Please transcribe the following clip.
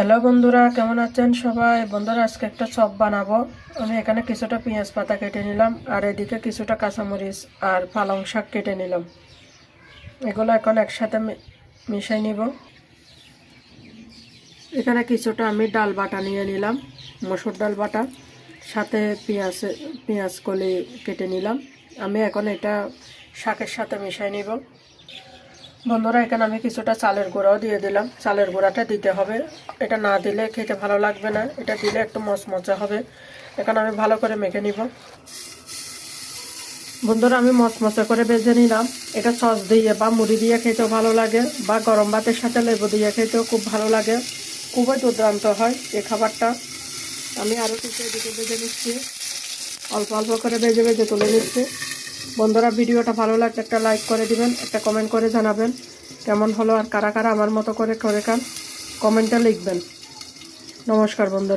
Hello বন্ধুরা, কেমন আছেন সবাই? বন্ধুরা, আজকে একটা চপ বানাবো। আমি এখানে কিছুটা পেঁয়াজ পাতা কেটে নিলাম, আর এদিকে কিছুটা কাঁচামরিচ আর পালং শাক কেটে নিলাম। এগুলো এখন একসাথে মিশাই নিব। এখানে কিছুটা আমি ডাল বাটা নিয়ে নিলাম, মসুর ডাল বাটা, সাথে পেঁয়াজ পেঁয়াজ কলি কেটে নিলাম। আমি এখন এটা শাকের সাথে মিশাই নিব। বন্ধুরা, এখানে আমি কিছুটা চালের গুঁড়াও দিয়ে দিলাম। চালের গুঁড়াটা দিতে হবে। এটা না দিলে খেতে ভালো লাগবে না। এটা দিলে একটু মচমচে হবে। এখানে আমি ভালো করে মেখে নিব। বন্ধুরা, আমি মচমচে করে বেজে নিলাম। এটা সস দিয়ে বা মুড়ি দিয়ে খেতেও ভালো লাগে বা গরম ভাতের সাথে লেবু দিয়ে খেতেও খুব ভালো লাগে। খুবই দুর্দান্ত হয় এই খাবারটা। আমি আরও কিছু এদিকে বেজে নিচ্ছি। অল্প অল্প করে বেজে বেজে তুলে নিচ্ছি। বন্ধুরা, ভিডিওটা ভালো লাগলে একটা লাইক করে দিবেন, একটা কমেন্ট করে জানাবেন কেমন হলো আর কারা কারা আমার মতো করে করে খান কমেন্টে লিখবেন। নমস্কার বন্ধুরা।